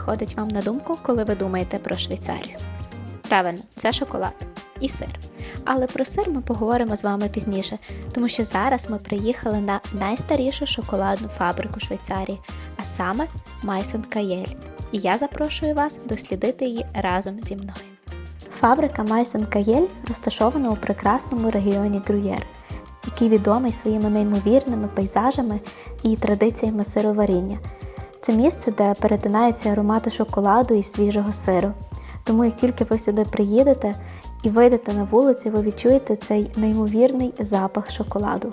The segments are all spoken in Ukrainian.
приходить вам на думку, коли ви думаєте про Швейцарію? Правильно, це шоколад і сир. Але про сир ми поговоримо з вами пізніше, тому що зараз ми приїхали на найстарішу шоколадну фабрику Швейцарії, а саме Майсон Каєль. І я запрошую вас дослідити її разом зі мною. Фабрика Майсон Каєль розташована у прекрасному регіоні Грюєр, який відомий своїми неймовірними пейзажами і традиціями сироваріння. Це місце, де перетинаються аромати шоколаду і свіжого сиру. Тому як тільки ви сюди приїдете і вийдете на вулиці, ви відчуєте цей неймовірний запах шоколаду.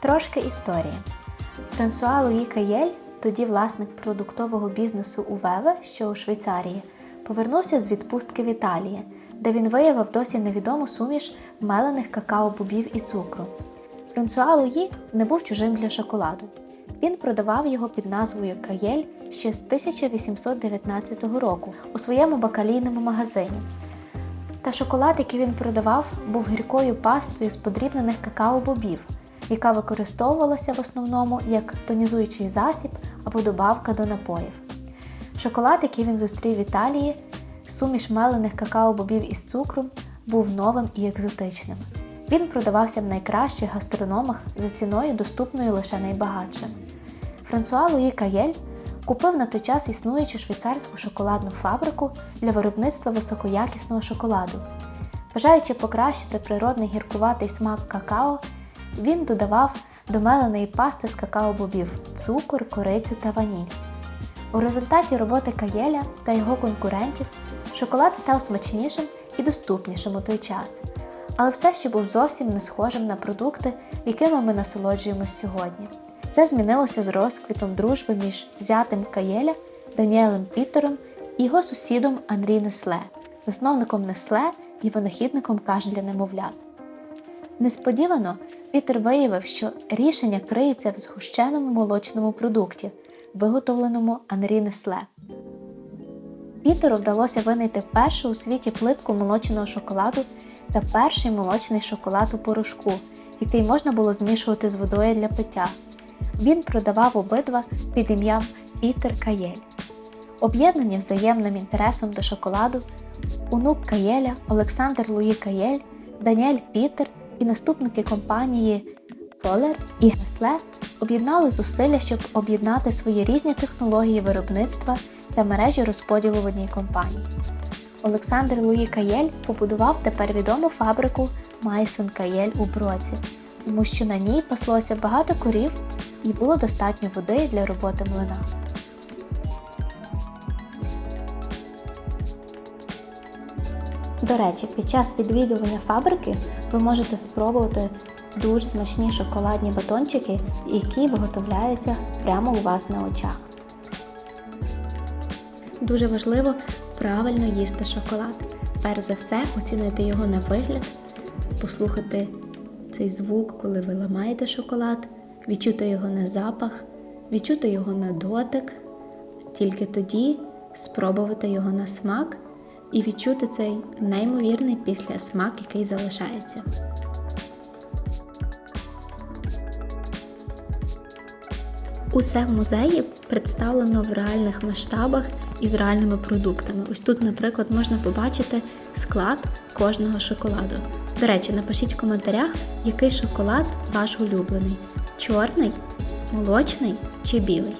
Трошки історії. Франсуа Луї Каєль, тоді власник продуктового бізнесу у Веве, що у Швейцарії, повернувся з відпустки в Італії, де він виявив досі невідому суміш мелених какао-бобів і цукру. Франсуа Луї не був чужим для шоколаду. Він продавав його під назвою Каєль ще з 1819 року у своєму бакалійному магазині. Та шоколад, який він продавав, був гіркою пастою з подрібнених какао-бобів, яка використовувалася в основному як тонізуючий засіб або добавка до напоїв. Шоколад, який він зустрів в Італії, суміш мелених какао-бобів із цукром, був новим і екзотичним. Він продавався в найкращих гастрономах за ціною, доступною лише найбагатшим. Франсуа Луї Каєль купив на той час існуючу швейцарську шоколадну фабрику для виробництва високоякісного шоколаду. Бажаючи покращити природний гіркуватий смак какао, він додавав до меленої пасти з какао-бобів цукор, корицю та ваніль. У результаті роботи Каєля та його конкурентів шоколад став смачнішим і доступнішим у той час, але все ще був зовсім не схожим на продукти, якими ми насолоджуємось сьогодні. Це змінилося з розквітом дружби між зятем Каєля Даніелем Пітером і його сусідом Анрі Несле, засновником Несле і винахідником каш для немовлят. Несподівано Пітер виявив, що рішення криється в згущеному молочному продукті, виготовленому Анрі Несле. Пітеру вдалося винайти першу у світі плитку молочного шоколаду та перший молочний шоколад у порошку, який можна було змішувати з водою для пиття. Він продавав обидва під ім'ям Пітер Каєль. Об'єднані взаємним інтересом до шоколаду, онук Каєля Олександр Луї Каєль, Даніель Пітер і наступники компанії Толер і Несле об'єднали зусилля, щоб об'єднати свої різні технології виробництва та мережі розподілу в одній компанії. Олександр Луї Каєль побудував тепер відому фабрику Майсон Каєль у Броці, тому що на ній паслося багато корів і було достатньо води для роботи млина. До речі, під час відвідування фабрики ви можете спробувати дуже смачні шоколадні батончики, які виготовляються прямо у вас на очах. Дуже важливо правильно їсти шоколад. Перш за все, оцінити його на вигляд, послухати цей звук, коли ви ламаєте шоколад, відчути його на запах, відчути його на дотик, тільки тоді спробувати його на смак і відчути цей неймовірний післясмак, який залишається. Усе в музеї представлено в реальних масштабах і з реальними продуктами. Ось тут, наприклад, можна побачити склад кожного шоколаду. До речі, напишіть в коментарях, який шоколад ваш улюблений: чорний, молочний чи білий.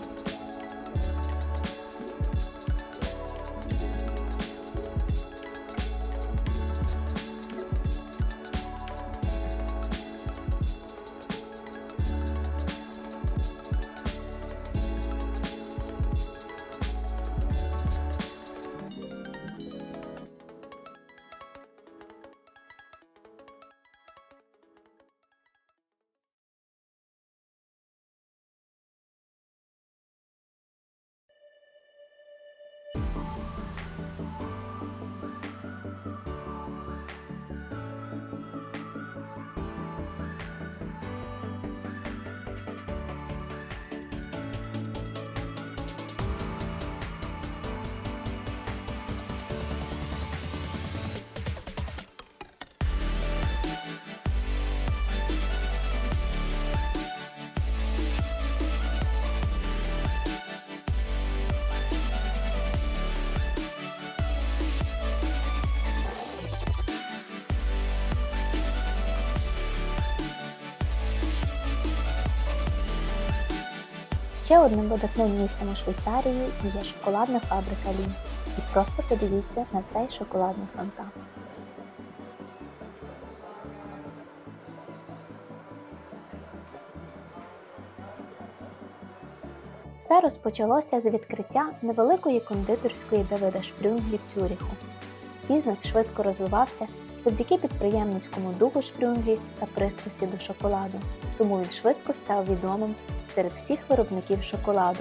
Ще одним видатним місцем у Швейцарії є шоколадна фабрика Лін. І просто подивіться на цей шоколадний фонтан. Все розпочалося з відкриття невеликої кондитерської Давида Шпрюнглі в Цюріху. Бізнес швидко розвивався завдяки підприємницькому духу Шпрюнглі та пристрасті до шоколаду, тому він швидко став відомим серед всіх виробників шоколаду.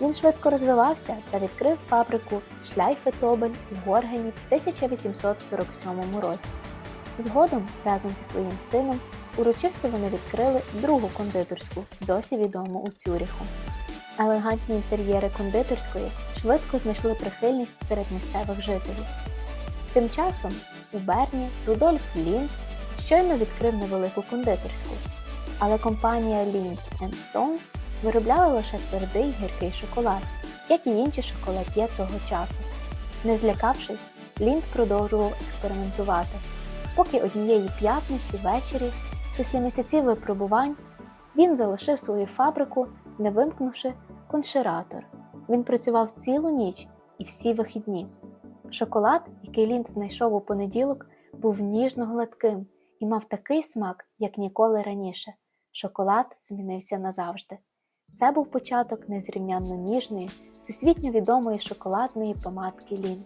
Він швидко розвивався та відкрив фабрику Шляйфетобель у Горгені в 1847 році. Згодом, разом зі своїм сином, урочисто вони відкрили другу кондитерську, досі відому у Цюріху. Елегантні інтер'єри кондитерської швидко знайшли прихильність серед місцевих жителів. Тим часом у Берні Рудольф Лінд щойно відкрив невелику кондитерську, але компанія Lind Sons виробляла лише твердий гіркий шоколад, як і інші шоколад'є того часу. Не злякавшись, Лінд продовжував експериментувати, поки однієї п'ятниці ввечері, після місяців випробувань, він залишив свою фабрику, не вимкнувши коншератор. Він працював цілу ніч і всі вихідні. Шоколад, який Лінд знайшов у понеділок, був ніжно гладким і мав такий смак, як ніколи раніше. Шоколад змінився назавжди. Це був початок незрівнянно ніжної, всесвітньо відомої шоколадної помадки Лінд.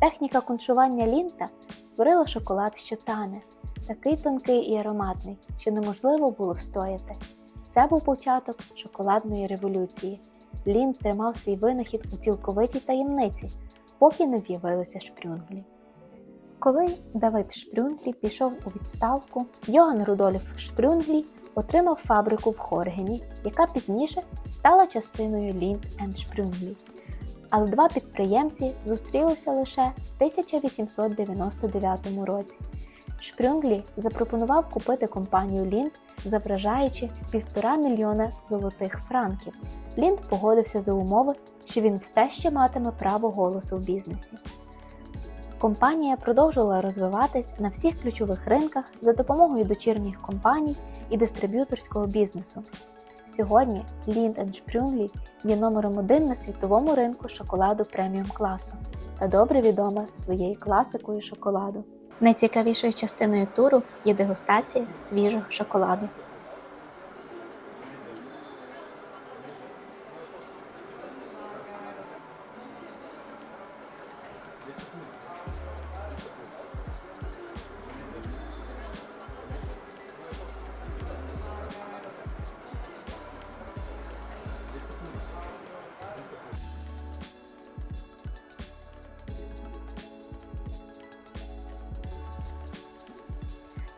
Техніка коншування лінта створила шоколад, що тане, такий тонкий і ароматний, що неможливо було встояти. Це був початок шоколадної революції. Лінд тримав свій винахід у цілковитій таємниці, поки не з'явилися шпрюнглі. Коли Давид Шпрюнглі пішов у відставку, Йоган Рудольф Шпрюнглі отримав фабрику в Хоргені, яка пізніше стала частиною Лінд енд Шпрюнглі. Але два підприємці зустрілися лише в 1899 році. Шпрюнглі запропонував купити компанію Лінд, завражаючи півтора мільйона золотих франків. Лінд погодився за умови, що він все ще матиме право голосу в бізнесі. Компанія продовжувала розвиватись на всіх ключових ринках за допомогою дочірніх компаній і дистриб'юторського бізнесу. Сьогодні Lind Шпрюнглі є номером один на світовому ринку шоколаду преміум класу та добре відома своєю класикою шоколаду. Найцікавішою частиною туру є дегустація свіжого шоколаду.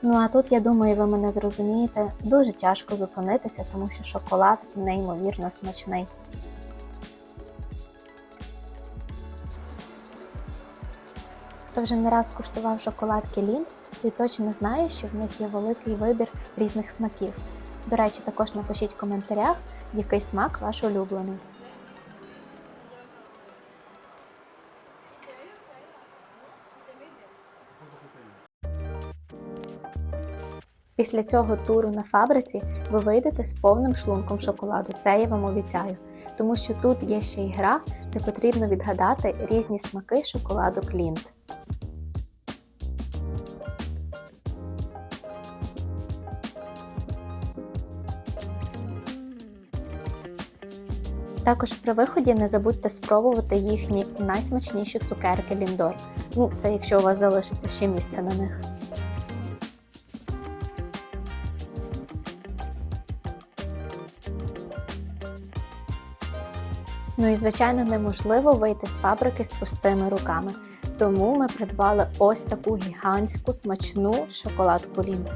Ну а тут, я думаю, ви мене зрозумієте, дуже тяжко зупинитися, тому що шоколад неймовірно смачний. Хто вже не раз куштував шоколадки Лінд, той точно знає, що в них є великий вибір різних смаків. До речі, також напишіть в коментарях, який смак ваш улюблений. Після цього туру на фабриці ви вийдете з повним шлунком шоколаду, це я вам обіцяю. Тому що тут є ще й гра, де потрібно відгадати різні смаки шоколаду Клінт. Також при виході не забудьте спробувати їхні найсмачніші цукерки Ліндор. Ну, це якщо у вас залишиться ще місце на них. Ну і звичайно неможливо вийти з фабрики з пустими руками. Тому ми придбали ось таку гігантську смачну шоколадку Лінд.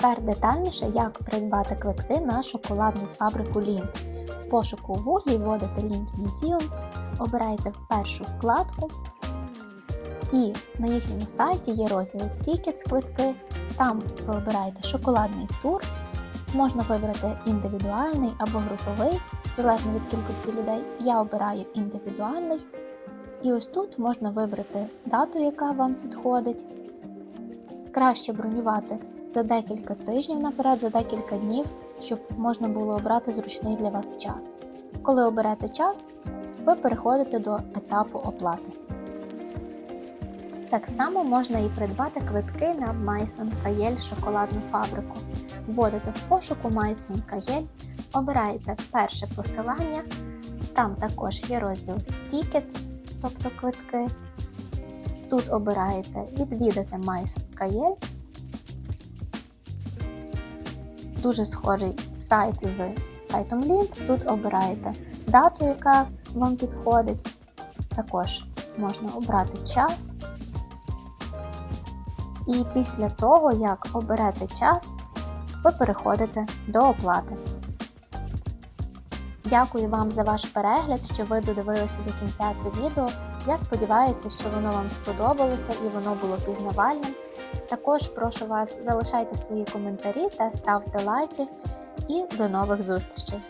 Тепер детальніше, як придбати квитки на шоколадну фабрику Лінд. В пошуку в Google вводите Lind Museum, обирайте першу вкладку, і на їхньому сайті є розділ Tickets квитки. Там ви обираєте шоколадний тур, можна вибрати індивідуальний або груповий, залежно від кількості людей. Я обираю індивідуальний. І ось тут можна вибрати дату, яка вам підходить. Краще бронювати за декілька тижнів наперед, за декілька днів, щоб можна було обрати зручний для вас час. Коли оберете час, ви переходите до етапу оплати. Так само можна і придбати квитки на Майсон Каєль шоколадну фабрику. Вводите в пошуку Майсон Каєль, обираєте перше посилання, там також є розділ Tickets, тобто квитки. Тут обираєте відвідати Майсон Каєль. Дуже схожий сайт з сайтом Лінт. Тут обираєте дату, яка вам підходить. Також можна обрати час. І після того, як оберете час, ви переходите до оплати. Дякую вам за ваш перегляд, що ви додивилися до кінця це відео. Я сподіваюся, що воно вам сподобалося і воно було пізнавальним. Також прошу вас залишайте свої коментарі та ставте лайки. І до нових зустрічей!